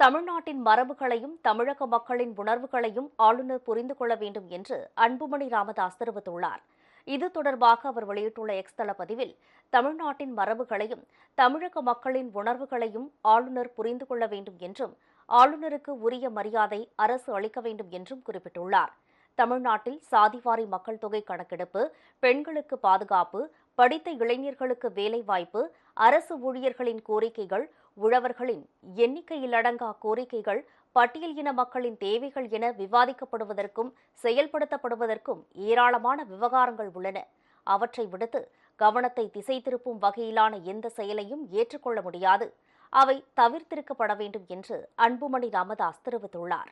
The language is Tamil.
தமிழ்நாட்டின் மரபுகளையும் தமிழக மக்களின் உணர்வுகளையும் ஆளுநர் புரிந்து கொள்ள வேண்டும் என்று அன்புமணி ராமதாஸ் தெரிவித்துள்ளார். இது தொடர்பாக அவர் வெளியிட்டுள்ள எக்ஸ் தள பதிவில் தமிழ்நாட்டின் மரபுகளையும் தமிழக மக்களின் உணர்வுகளையும் ஆளுநர் புரிந்து கொள்ள வேண்டும் என்றும் ஆளுநருக்கு உரிய மரியாதை அரசு அளிக்க வேண்டும் என்றும் குறிப்பிட்டுள்ளார். தமிழ்நாட்டில் சாதிவாரி மக்கள் தொகை கணக்கெடுப்பு பெண்களுக்கு பாதுகாப்பு படித்த இளைஞர்களுக்கு வேலைவாய்ப்பு அரசு ஊழியர்களின் கோரிக்கைகள் உழவர்களின் எண்ணிக்கையில் அடங்கா கோரிக்கைகள் பட்டியல் இன மக்களின் தேவைகள் என விவாதிக்கப்படுவதற்கும் செயல்படுத்தப்படுவதற்கும் ஏராளமான விவகாரங்கள் உள்ளன. அவற்றை விடுத்து கவனத்தை திசை திருப்பும் வகையிலான எந்த செயலையும் ஏற்றுக்கொள்ள முடியாது. அவை தவிர்த்திருக்கப்பட வேண்டும் என்று அன்புமணி ராமதாஸ் தெரிவித்துள்ளார்.